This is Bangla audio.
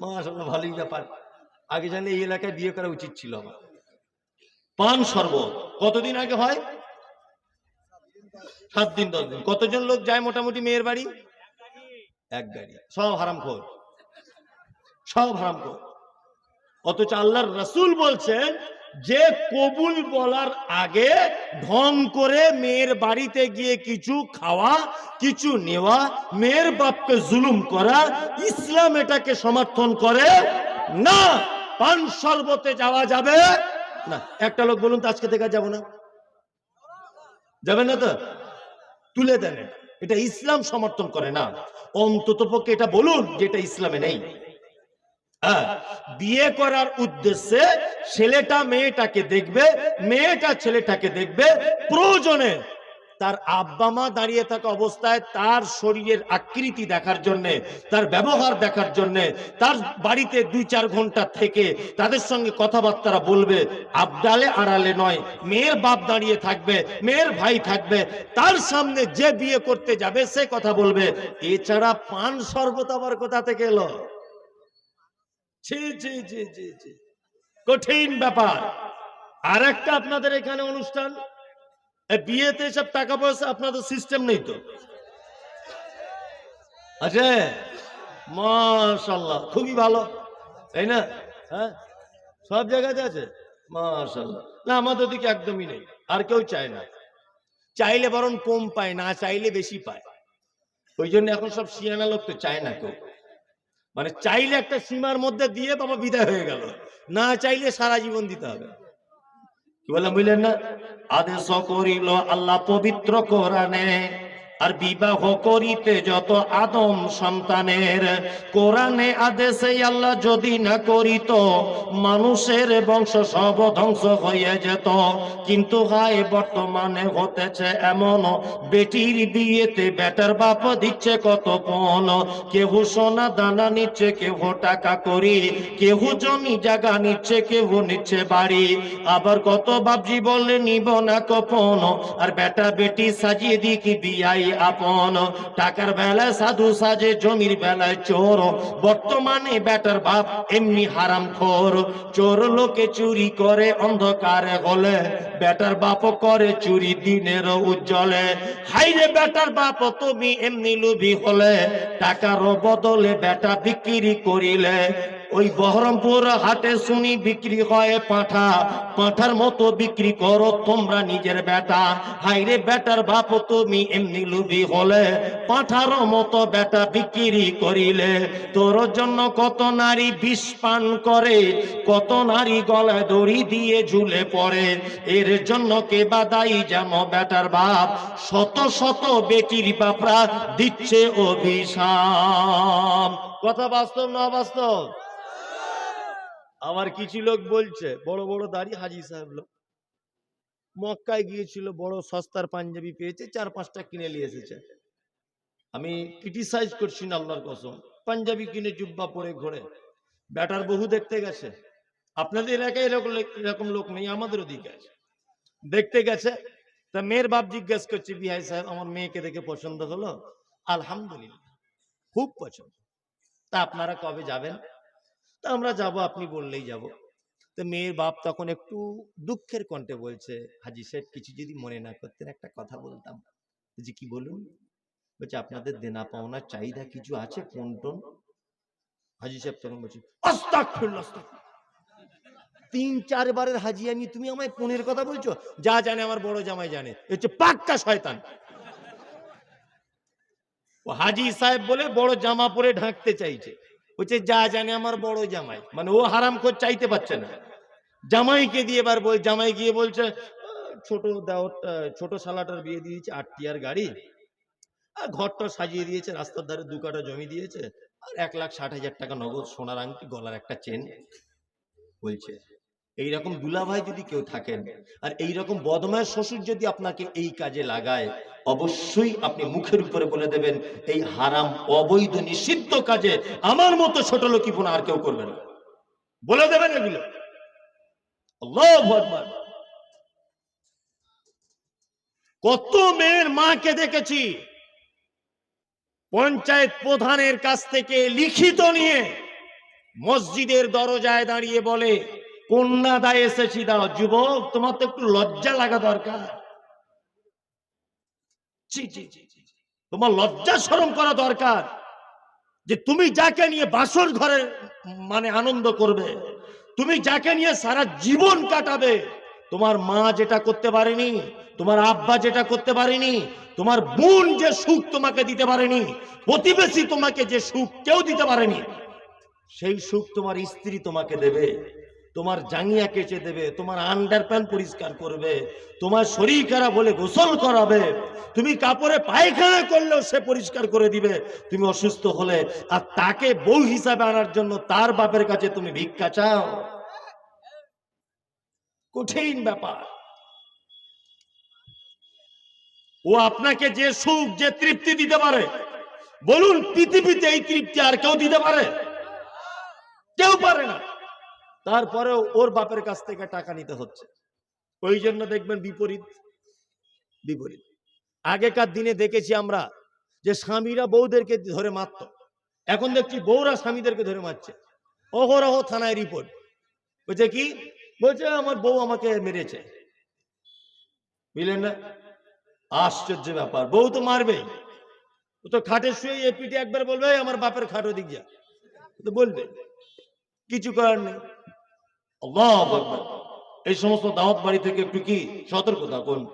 মাশাআল্লাহ, ভালোই ব্যাপার। আগে জানলে এই এলাকায় বিয়ে করা উচিত ছিল আমার। পান শরবত, কতদিন আগে হয়? সাত দিন, দশ দিন। কতজন লোক যায় মোটামুটি মেয়ের বাড়ি? এক গাড়ি। সব হারাম খোর সব হারাম খোর অথচ আল্লাহর রসুল বলছেন যে কবুল বলার আগে ঢং করে মেয়ের বাড়িতে গিয়ে কিছু খাওয়া, কিছু নেওয়া, মেয়ের বাপকে জুলুম করা, ইসলাম এটাকে সমর্থন করে, না, পান শরবতে যাওয়া যাবে। না, একটা লোক বলুন তো আজকে থেকে যাব না। যাবেন না তো? তুলে দেন। এটা। ইসলাম সমর্থন করে না। অন্তত পক্ষে এটা বলুন যে এটা ইসলামে নেই। হ্যাঁ, বিয়ে করার উদ্দেশ্যে ছেলেটা মেয়েটাকে দেখবে মেয়েটা ছেলেটাকে দেখবে প্রয়োজনে তার আব্বা মা দাঁড়িয়ে থাকা অবস্থায় তার শরীরের আকৃতি দেখার জন্য তার ব্যবহার দেখার জন্য তার বাড়িতে দুই চার ঘণ্টা থেকে তাদের সঙ্গে কথাবার্তা বলবে আবডালে আড়ালে নয় মেয়ের বাপ দাঁড়িয়ে থাকবে মেয়ের ভাই থাকবে তার সামনে যে বিয়ে করতে যাবে সে কথা বলবে। এছাড়া পান শরবত আবার কোথা থেকে এলো? জি জি জি কঠিন ব্যাপার। আর একটা আপনাদের এখানে অনুষ্ঠান বিয়েতে সব টাকা পয়সা আপনাদের সিস্টেম নেই তো। আছে? মাশাল্লাহ, খুবই ভালো। তাই না? হ্যাঁ? সব জায়গাতে আছে? মাশাল্লাহ। না, আমাদের দিকে একদমই নেই। আর কেউ চায় না। চাইলে বরং কম পায়, না চাইলে বেশি পায়। ওই জন্য এখন সব সিয়ানা লোক তো চায় না কেউ। মানে চাইলে একটা সীমার মধ্যে দিয়ে বাবা বিদায় হয়ে গেল। না চাইলে সারা জীবন দিতে হবে। কি বললাম বুঝলেন না? আদেশ করিল আল্লাহ পবিত্র কোরআনে আর বিবাহ করিতে যত আদম সন্তানের, কোরআনে আদেশে আল্লাহ যদি না করিত, মানুষের বংশ সব ধ্বংস হয়ে যেত। কিন্তু হায়, বর্তমানে হতেছে এমন, বেটির বিয়েতে বেটার বাপ দিচ্ছে কত পণ কেহ সোনা দানা নিচ্ছে, কেহ টাকা করি কেহ জমি জায়গা নিচ্ছে, কেহ নিচ্ছে বাড়ি। আবার কত বাপজি বললে, নিব না কপন। আর বেটা বেটি সাজিয়ে দি কি বিয়াই আপন। টাকার বেলায় সাধু সাজে, জমির বেলায় চোর। বর্তমানে বেটার বাপ এমনি হারাম খোর। চোর লোকে চুরি করে অন্ধকারে হলে বেটার বাপ করে চুরি দিনের উজ্জ্বলে। বাপ, তুমি এমনি লুবি হলে। টাকার বদলে বেটা বিক্রি করিলে। ওই বহরমপুর হাটে শুনি বিক্রি হয় পাঠা। পাঠার মতো বিক্রি করো তোমরা নিজের বেটা। হাইরে বেটার বাপ, তুমি এমনি লুবি হলে। পাঠার মতো বেটা বিক্রি করিলে। তোর জন্য কত নারী বিষ পান করে, কত নারী গলায় দড়ি দিয়ে ঝুলে পড়ে। এর জন্য কে বাদাই যেন বেটার বাপ? শত শত বেটির বাপরা দিচ্ছে অভিশাপ। কথা বাস্তব না বাস্তব? আমার কিছু লোক বলছে, বড় বড় দাড়ি, হাজি সাহেব লোক। মক্কায় গিয়েছিল, বড় সস্তার পাঞ্জাবি পেয়েছে, চার পাঁচটা কিনে নিয়ে এসেছে। আমি ক্রিটিসাইজ করছি না আল্লাহর কসম। পাঞ্জাবি কিনে জুব্বা পরে ঘোরে। ব্যাটার বহু দেখতে গেছে। আপনাদের এলাকায় এরকম এরকম লোক নেই, আমাদের ওদিকে আছে। দেখতে গেছে। তা মেয়ের বাপ জিজ্ঞেস করছে বিহাই সাহেব, আমার মেয়েকে দেখে পছন্দ হলো? আলহামদুলিল্লাহ, খুব পছন্দ। তা আপনারা কবে যাবেন? তা আমরা যাব, আপনি বললেই যাব। তো মেয়ের বাপ তখন একটু দুঃখের কণ্ঠে বলছে, হাজি সাহেব, কিছু যদি মনে না করতেন একটা কথা বলতাম। যে কি বলুন? বলছে, আপনাদের দেনা পাওনা চাহিদা কিছু আছে? কোন টোন? হাজি সাহেব তখন বলছে। তিন চারবারের হাজি আমি তুমি আমায় পনেরো কথা বলছো? যা জানে আমার বড় জামাই জানে। হচ্ছে পাক্কা শয়তান। ও হাজি সাহেব বলে বড় জামা পরে ঢাকতে চাইছে। বলছে যা জানে আমার বড় জামাই। মানে ও হারাম করে চাইতে পারছে না। জামাইকে দিয়ে এবার বল জামাই গিয়ে বলছে "আহ, ছোট দেওয়ারটা ছোট শালাটার বিয়ে দিয়েছে আটটিয়ার গাড়ি। আর ঘরটা সাজিয়ে দিয়েছে রাস্তার ধারে দু কাটা জমি দিয়েছে আর এক লাখ ষাট হাজার টাকা নগদ সোনার আংটি গলার একটা চেন বলছে। এইরকম দুলাভাই যদি কেউ থাকেন আর এইরকম বদমায়ের শ্বশুর যদি আপনাকে এই কাজে লাগায় অবশ্যই আপনি মুখের উপরে বলে দেবেন, এই হারাম অবৈধ নিষিদ্ধ কাজে আমার মতো ছোট লোকি আর কেউ করবে না। বলে দেবেন এগুলো। কত মেয়ের মাকে দেখেছি পঞ্চায়েত প্রধানের কাছ থেকে লিখিত নিয়ে মসজিদের দরজায় দাঁড়িয়ে বলে, কন্যা দায় এসেছি, দাও, যুবক, তোমার তো একটু লজ্জা লাগা দরকার। তোমার লজ্জা শরম করা দরকার যে তুমি যাকে নিয়ে বাসর ঘরে মানে আনন্দ করবে, তুমি যাকে নিয়ে সারা জীবন কাটাবে, তোমার মা যেটা করতে পারেনি, তোমার আব্বা যেটা করতে পারেনি, তোমার বোন যে সুখ তোমাকে দিতে পারেনি, প্রতিবেশী তোমাকে যে সুখ কেউ দিতে পারেনি, সেই সুখ তোমার স্ত্রী তোমাকে দেবে। তোমার জাঙ্গিয়া কেচে দেবে, তোমার আন্ডার প্যান্ট পরিষ্কার করবে, তোমার শরীর খারাপ হলে গোসল করাবে, তুমি কাপড়ে পায়খানা করলেও সে পরিষ্কার করে দিবে, তুমি অসুস্থ হলে আর তাকে বউ হিসাবে আনার জন্য তার বাপের কাছে তুমি ভিক্ষা চাও? কঠিন ব্যাপার। ও আপনাকে যে সুখ, যে তৃপ্তি দিতে পারে, বলুন, পৃথিবীতে এই তৃপ্তি আর কেউ দিতে পারে? কেউ পারে না। তারপরেও ওর বাপের কাছ থেকে টাকা নিতে হচ্ছে। ওই জন্য দেখবেন বিপরীত। বিপরীত। আগেকার দিনে দেখেছি আমরা যে স্বামীরা বউদেরকে ধরে মারত। এখন দেখছি বউরা স্বামীদেরকে ধরে মারছে। অহরহ থানায় রিপোর্ট। বলছে কি? বলছে, আমার বউ আমাকে মেরেছে। বুঝলেন না? আশ্চর্য ব্যাপার। বউ তো মারবেই। ও তো খাটে শুয়ে এ পিঠে একবার বলবে আমার বাপের খাটো দিক যা। তো বলবে। কিছু করার নেই। আল্লাহু। এই সমস্ত দাওয়াত বাড়ি থেকে একটু কি সতর্ক থাকুন